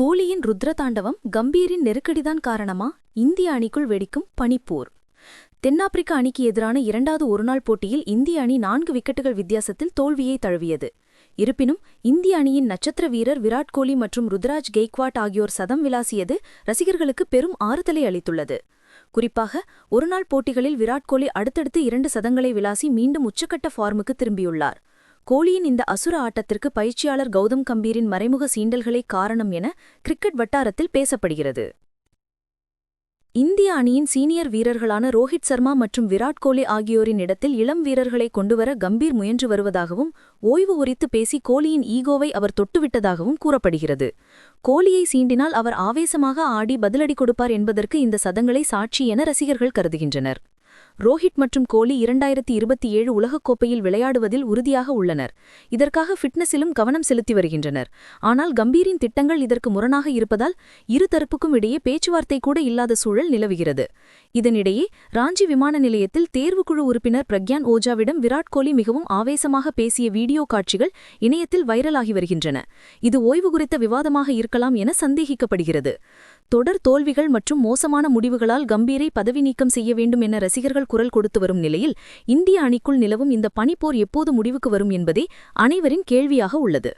கோலியின் ருத்ரதாண்டவம் கம்பீரின் நெருக்கடிதான் காரணமா? இந்திய அணிக்குள் வெடிக்கும் பனிப்போர். தென்னாப்பிரிக்க அணிக்கு எதிரான இரண்டாவது ஒருநாள் போட்டியில் இந்திய அணி நான்கு விக்கெட்டுகள் வித்தியாசத்தில் தோல்வியை தழுவியது. இருப்பினும் இந்திய அணியின் நட்சத்திர வீரர் விராட் கோலி மற்றும் ருத்ராஜ் கெய்க்வாட் ஆகியோர் சதம் விளாசியது ரசிகர்களுக்கு பெரும் ஆறுதலை அளித்துள்ளது. குறிப்பாக ஒருநாள் போட்டிகளில் விராட் கோலி அடுத்தடுத்து இரண்டு சதங்களை விளாசி மீண்டும் உச்சக்கட்ட ஃபார்முக்கு திரும்பியுள்ளார். கோலியின் இந்த அசுர ஆட்டத்திற்கு பயிற்சியாளர் கௌதம் கம்பீரின் மறைமுக சீண்டல்களே காரணம் என கிரிக்கெட் வட்டாரத்தில் பேசப்படுகிறது. இந்திய அணியின் சீனியர் வீரர்களான ரோஹித் சர்மா மற்றும் விராட் கோலி ஆகியோரின் இடத்தில் இளம் வீரர்களை கொண்டுவர கம்பீர் முயன்று வருவதாகவும் ஓய்வு உரித்து பேசி கோலியின் ஈகோவை அவர் தொட்டுவிட்டதாகவும் கூறப்படுகிறது. கோலியை சீண்டினால் அவர் ஆவேசமாக ஆடி பதிலடி கொடுப்பார் என்பதற்கு இந்த சதங்களை சாட்சி என ரசிகர்கள் கருதுகின்றனர். ரோஹித் மற்றும் கோலி இரண்டாயிரத்தி இருபத்தி ஏழு உலகக்கோப்பையில் விளையாடுவதில் உறுதியாக உள்ளனர். இதற்காக ஃபிட்னஸிலும் கவனம் செலுத்தி வருகின்றனர். ஆனால் கம்பீரின் திட்டங்கள் இதற்கு முரணாக இருப்பதால் இரு தரப்புக்கும் இடையே பேச்சுவார்த்தை கூட இல்லாத சூழல் நிலவுகிறது. இதனிடையே ராஞ்சி விமான நிலையத்தில் தேர்வுக்குழு உறுப்பினர் பிரக்யான் ஓஜாவிடம் விராட் கோலி மிகவும் ஆவேசமாக பேசிய வீடியோ காட்சிகள் இணையத்தில் வைரலாகி வருகின்றன. இது ஓய்வு குறித்த விவாதமாக இருக்கலாம் என சந்தேகிக்கப்படுகிறது. தொடர் தோல்விகள் மற்றும் மோசமான முடிவுகளால் கம்பீரை பதவி நீக்கம் செய்ய வேண்டும் என ரசிகர்கள் குரல் கொடுத்து வரும் நிலையில் இந்திய அணிக்குள் நிலவும் இந்த பனிப்போர் எப்போது முடிவுக்கு வரும் என்பதே அனைவரின் கேள்வியாக உள்ளது.